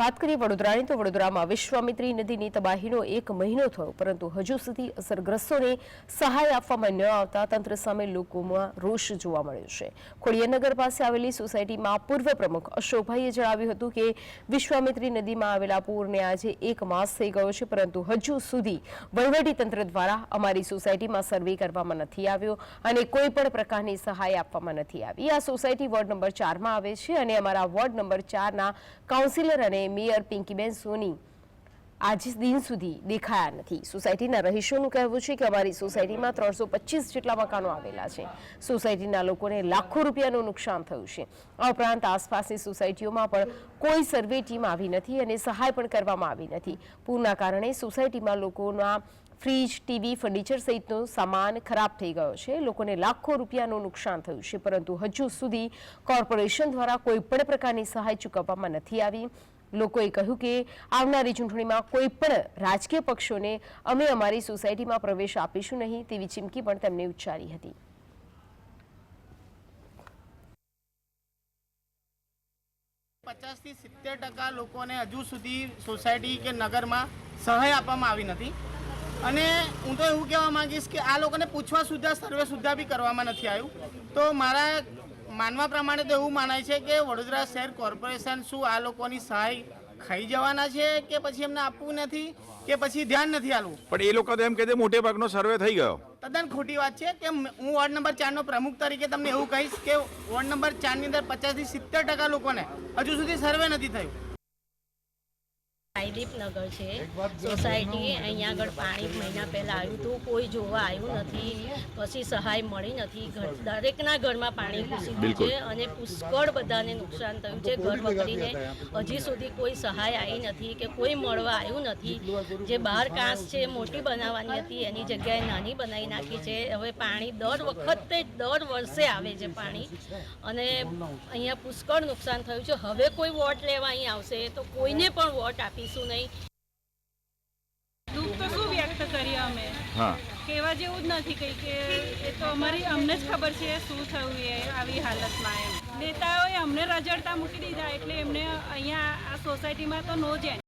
વાત કરીએ વડોદરાની, તો વડોદરામાં વિશ્વામિત્રી નદીની તબાહીનો એક મહિનો થયો, પરંતુ હજુ સુધી અસરગ્રસ્તોને સહાય આપવામાં ન આવતા તંત્ર સામે લોકોમાં રોષ જોવા મળ્યો છે. ખોડિયાનગર પાસે આવેલી સોસાયટીમાં પૂર્વ પ્રમુખ અશોકભાઈએ જણાવ્યું હતું કે, વિશ્વામિત્રી નદીમાં આવેલા પૂરને આજે એક માસ થઈ ગયો છે, પરંતુ હજુ સુધી તંત્ર દ્વારા અમારી સોસાયટીમાં સર્વે કરવામાં નથી આવ્યો અને કોઈ પણ પ્રકારની સહાય આપવામાં નથી આવી. આ સોસાયટી વોર્ડ નંબર ચારમાં આવે છે અને અમારા વોર્ડ નંબર ચારના કાઉન્સિલર અને મેયર પિંકીબેન સોની આજ દિન સુધી દેખાયા નથી. સોસાયટીના રહીશોનું કહેવું છે કે અમારી સોસાયટીમાં ત્રણસો પચીસ જેટલા મકાનો આવેલા છે. સોસાયટીના લોકોને લાખો રૂપિયાનું નુકસાન થયું છે. આ ઉપરાંત આસપાસની સોસાયટીઓમાં પણ કોઈ સર્વે ટીમ આવી નથી અને સહાય પણ કરવામાં આવી નથી. પૂરના કારણે સોસાયટીમાં લોકોના ફ્રીજ, ટીવી, ફર્નિચર સહિતનો સામાન ખરાબ થઈ ગયો છે. લોકોને લાખો રૂપિયાનું નુકસાન થયું છે. પરંતુ હજુ સુધી કોર્પોરેશન દ્વારા કોઈ પણ પ્રકારની સહાય ચૂકવવામાં નથી આવી. લોકોએ કહ્યું કે આવનારી ચૂંટણીમાં કોઈ પણ રાજકીય પક્ષોને અમે અમારી સોસાયટીમાં પ્રવેશ આપીશું નહીં તેવી ચીમકી પણ તેમણે ઉચ્ચારી હતી. પચાસથી સિત્તેર ટકા લોકોને હજુ સુધી સોસાયટી કે નગરમાં સહાય આપવામાં આવી નથી. અને હું તો એવું કહેવા માંગીશ કે આ લોકોને પૂછવા સુધા, સર્વે સુધા બી કરવામાં નથી આવ્યું. તો મારા માનવા પ્રમાણે તો એવું માનાય છે કે વડોદરા શહેર કોર્પોરેશન શું આ લોકોની સહાય ખાઈ જવાના છે કે પછી એમને આપવું નથી કે પછી ધ્યાન નથી આલવું પણ એ લોકો તો એમ કહે છે મોટે ભાગનો સર્વે થઈ ગયો. તદ્દન ખોટી વાત છે કે હું વોર્ડ નંબર ચારનો પ્રમુખ તરીકે તમને એવું કહીશ કે વોર્ડ નંબર ચારની અંદર પચાસથી સિત્તેર ટકા લોકોને હજુ સુધી સર્વે નથી થયું. સાઈદીપ નગર છે. સોસાયટી અહીંયા આગળ પાણી મહિના પહેલાં આવ્યું હતું કોઈ જોવા આવ્યું નથી પછી સહાય મળી નથી. ઘર દરેકના ઘરમાં પાણી ઘૂસી ગયું છે અને પુષ્કળ બધાને નુકસાન થયું છે ઘર વખરીને હજી સુધી કોઈ સહાય આવી નથી કે કોઈ મળવા આવ્યું નથી. જે બાર કાંસ છે મોટી બનાવવાની હતી એની જગ્યાએ નાની બનાવી નાખી છે. હવે પાણી દર વખતે દર વર્ષે આવે છે પાણી. અને અહીંયા પુષ્કળ નુકસાન થયું છે. હવે કોઈ વોટ લેવા અહીં આવશે તો કોઈને પણ વોટ આપીશું નહીં. દુઃખ તો શું વ્યક્ત કરીએ અમે? હા. કહેવા જેવું જ નથી કંઈ કે એ તો અમારી અમને જ ખબર છે શું થયું એ આવી હાલતમાં એમ. નેતાઓએ અમને રજડતા મૂકી દીધા એટલે એમને અહીંયા આ સોસાયટીમાં તો નો જ